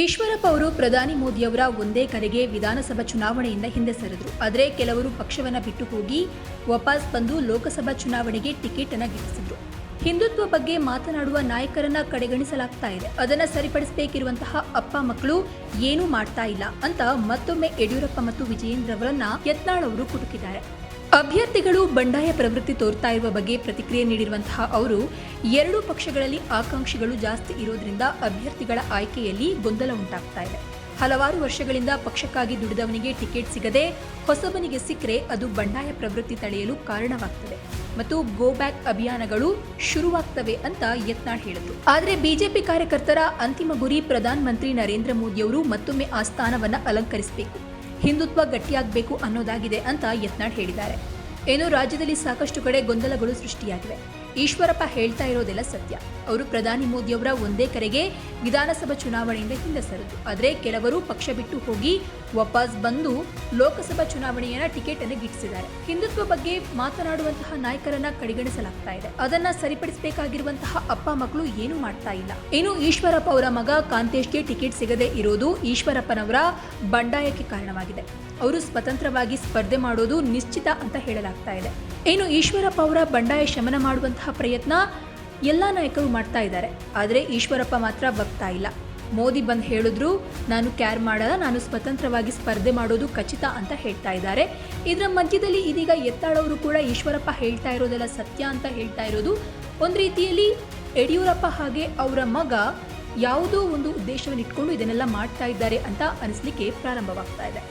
ಈಶ್ವರಪ್ಪ ಅವರು ಪ್ರಧಾನಿ ಮೋದಿಯವರ ಒಂದೇ ಕರೆಗೆ ವಿಧಾನಸಭಾ ಚುನಾವಣೆಯಿಂದ ಹಿಂದೆ ಸರಿದರು. ಆದರೆ ಕೆಲವರು ಪಕ್ಷವನ್ನ ಬಿಟ್ಟು ಹೋಗಿ ವಾಪಸ್ ಬಂದು ಲೋಕಸಭಾ ಚುನಾವಣೆಗೆ ಟಿಕೆಟ್ ಅನ್ನು ಗಿಟ್ಟಿಸಿದ್ರು. ಹಿಂದುತ್ವ ಬಗ್ಗೆ ಮಾತನಾಡುವ ನಾಯಕರನ್ನ ಕಡೆಗಣಿಸಲಾಗ್ತಾ ಇದೆ. ಅದನ್ನ ಸರಿಪಡಿಸಬೇಕಿರುವಂತಹ ಅಪ್ಪ ಮಕ್ಕಳು ಏನೂ ಮಾಡ್ತಾ ಇಲ್ಲ ಅಂತ ಮತ್ತೊಮ್ಮೆ ಯಡಿಯೂರಪ್ಪ ಮತ್ತು ವಿಜಯೇಂದ್ರ ಅವರನ್ನ ಯತ್ನಾಳ್ ಅವರು ಕುಟುಕಿದ್ದಾರೆ. ಅಭ್ಯರ್ಥಿಗಳು ಬಂಡಾಯ ಪ್ರವೃತ್ತಿ ತೋರ್ತಾ ಇರುವ ಬಗ್ಗೆ ಪ್ರತಿಕ್ರಿಯೆ ನೀಡಿರುವಂತಹ ಅವರು, ಎರಡೂ ಪಕ್ಷಗಳಲ್ಲಿ ಆಕಾಂಕ್ಷಿಗಳು ಜಾಸ್ತಿ ಇರೋದ್ರಿಂದ ಅಭ್ಯರ್ಥಿಗಳ ಆಯ್ಕೆಯಲ್ಲಿ ಗೊಂದಲ ಉಂಟಾಗ್ತಾ ಇದೆ. ಹಲವಾರು ವರ್ಷಗಳಿಂದ ಪಕ್ಷಕ್ಕಾಗಿ ದುಡಿದವನಿಗೆ ಟಿಕೆಟ್ ಸಿಗದೆ ಹೊಸಬನಿಗೆ ಸಿಕ್ಕರೆ ಅದು ಬಂಡಾಯ ಪ್ರವೃತ್ತಿ ತಡೆಯಲು ಕಾರಣವಾಗ್ತದೆ ಮತ್ತು ಗೋ ಬ್ಯಾಕ್ ಅಭಿಯಾನಗಳು ಶುರುವಾಗ್ತವೆ ಅಂತ ಯತ್ನಾಳ್ ಹೇಳಿದ್ರು. ಆದರೆ ಬಿಜೆಪಿ ಕಾರ್ಯಕರ್ತರ ಅಂತಿಮ ಗುರಿ ಪ್ರಧಾನಮಂತ್ರಿ ನರೇಂದ್ರ ಮೋದಿಯವರು ಮತ್ತೊಮ್ಮೆ ಆ ಸ್ಥಾನವನ್ನು ಅಲಂಕರಿಸಬೇಕು. ಹಿಂದುತ್ವ ಗಟ್ಟಿಯಾಗಬೇಕು ಅನ್ನೋದಾಗಿದೆ ಅಂತ ಯತ್ನಾಳ್ ಹೇಳಿದ್ದಾರೆ. ಏನು ರಾಜ್ಯದಲ್ಲಿ ಸಾಕಷ್ಟು ಕಡೆ ಗೊಂದಲಗಳು ಸೃಷ್ಟಿಯಾಗಿವೆ. ಈಶ್ವರಪ್ಪ ಹೇಳ್ತಾ ಇರೋದೆಲ್ಲ ಸತ್ಯ. ಅವರು ಪ್ರಧಾನಿ ಮೋದಿಯವರ ಒಂದೇ ಕರೆಗೆ ವಿಧಾನಸಭಾ ಚುನಾವಣೆಯಿಂದ ಹಿಂದೆ ಸರಿದು. ಆದರೆ ಕೆಲವರು ಪಕ್ಷ ಬಿಟ್ಟು ಹೋಗಿ ವಾಪಸ್ ಬಂದು ಲೋಕಸಭಾ ಚುನಾವಣೆಯನ್ನ ಟಿಕೆಟ್ ಅನ್ನು ಗಿಟ್ಟಿಸಿದ್ದಾರೆ ಹಿಂದುತ್ವ ಬಗ್ಗೆ ಮಾತನಾಡುವಂತಹ ನಾಯಕರನ್ನ ಕಡೆಗಣಿಸಲಾಗ್ತಾ ಇದೆ. ಅದನ್ನ ಸರಿಪಡಿಸಬೇಕಾಗಿರುವಂತಹ ಅಪ್ಪ ಮಕ್ಕಳು ಏನು ಮಾಡ್ತಾ ಇಲ್ಲ. ಇನ್ನು ಈಶ್ವರಪ್ಪ ಅವರ ಮಗ ಕಾಂತೇಶ್ಗೆ ಟಿಕೆಟ್ ಸಿಗದೆ ಇರೋದು ಈಶ್ವರಪ್ಪನವರ ಬಂಡಾಯಕ್ಕೆ ಕಾರಣವಾಗಿದೆ. ಅವರು ಸ್ವತಂತ್ರವಾಗಿ ಸ್ಪರ್ಧೆ ಮಾಡೋದು ನಿಶ್ಚಿತ ಅಂತ ಹೇಳಲಾಗ್ತಾ ಇದೆ. ಇನ್ನು ಈಶ್ವರಪ್ಪ ಅವರ ಬಂಡಾಯ ಶಮನ ಮಾಡುವಂತಹ ಪ್ರಯತ್ನ ಎಲ್ಲ ನಾಯಕರು ಮಾಡ್ತಾ ಇದ್ದಾರೆ. ಆದರೆ ಈಶ್ವರಪ್ಪ ಮಾತ್ರ ಬಗ್ತಾ ಇಲ್ಲ. ಮೋದಿ ಬಂದು ಹೇಳಿದ್ರು, ನಾನು ಕ್ಯಾರ್ ಮಾಡಲ್ಲ, ನಾನು ಸ್ವತಂತ್ರವಾಗಿ ಸ್ಪರ್ಧೆ ಮಾಡೋದು ಖಚಿತ ಅಂತ ಹೇಳ್ತಾ ಇದ್ದಾರೆ. ಇದರ ಮಧ್ಯದಲ್ಲಿ ಇದೀಗ ಎತ್ತಾಳವರು ಕೂಡ ಈಶ್ವರಪ್ಪ ಹೇಳ್ತಾ ಇರೋದೆಲ್ಲ ಸತ್ಯ ಅಂತ ಹೇಳ್ತಾ ಇರೋದು. ಒಂದು ರೀತಿಯಲ್ಲಿ ಯಡಿಯೂರಪ್ಪ ಹಾಗೆ ಅವರ ಮಗ ಯಾವುದೋ ಒಂದು ಉದ್ದೇಶವನ್ನು ಇಟ್ಕೊಂಡು ಇದನ್ನೆಲ್ಲ ಮಾಡ್ತಾ ಇದ್ದಾರೆ ಅಂತ ಅನಿಸ್ಲಿಕ್ಕೆ ಪ್ರಾರಂಭವಾಗ್ತಾ ಇದೆ.